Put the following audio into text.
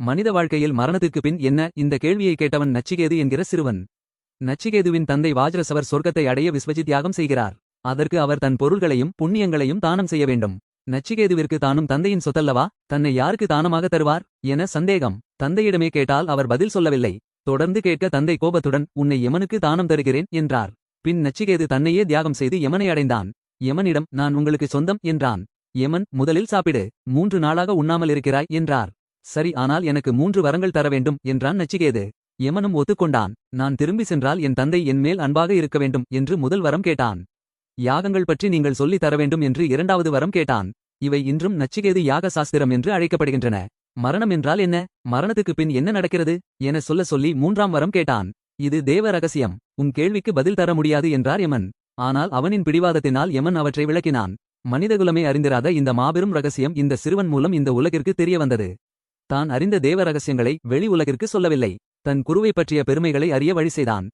மனித வாழ்க்கையில் மரணத்திற்கு பின் என்ன? இந்த கேள்வியை கேட்டவன் நச்சிகேது என்கிற சிறுவன். நச்சிகேதுவின் தந்தை வாஜ்ரசவர் சொர்க்கத்தை அடைய விஸ்வஜித் யாகம் செய்கிறார். அதற்கு அவர் தன் பொருள்களையும் புண்ணியங்களையும் தானம் செய்ய வேண்டும். நச்சிகேதுவிற்கு தானும் தந்தையின் சொத்தல்லவா? தன்னை யாருக்கு தானமாக தருவார்? என சந்தேகம். தந்தையிடமே கேட்டால் அவர் பதில் சொல்லவில்லை. தொடர்ந்து கேட்க தந்தை கோபத்துடன் உன்னை யமனுக்கு தானம் தருகிறேன் என்றார். பின் நச்சிகேது தன்னையே தியாகம் செய்து யமனை அடைந்தான். யமனிடம் நான் உங்களுக்கு சொந்தம் என்றான். யமன் முதலில் சாப்பிடு. மூன்று நாளாக உண்ணாமல் இருக்கிறாய் என்றார். சரி ஆனால் எனக்கு மூன்று வரங்கள் தர வேண்டும் என்றான் நச்சிகேது. யமனும் ஒத்துக்கொண்டான். நான் திரும்பி சென்றால் என் தந்தை என் மேல் அன்பாக இருக்க வேண்டும் என்று முதல் வரம் கேட்டான். யாகங்கள் பற்றி நீங்கள் சொல்லித் தர வேண்டும் என்று இரண்டாவது வரம் கேட்டான். இவை இன்றும் நச்சிகேது யாக சாஸ்திரம் என்று அழைக்கப்படுகின்றன. மரணம் என்றால் என்ன? மரணத்துக்கு பின் என்ன நடக்கிறது? என சொல்ல சொல்லி மூன்றாம் வரம் கேட்டான். இது தேவ ரகசியம். உன் கேள்விக்கு பதில் தர முடியாது என்றார் யமன். ஆனால் அவனின் பிடிவாதத்தினால் யமன் அவற்றை விளக்கினான். மனிதகுலமே அறிந்திராத இந்த மாபெரும் ரகசியம் இந்த சிறுவன் மூலம் இந்த உலகிற்கு தெரிய வந்தது தான் அறிந்த தேவ ரகசியங்களை வெளி உலகிற்கு சொல்லவில்லை. தன் குருவை பற்றிய பெருமைகளை அறிய வழி செய்தான்.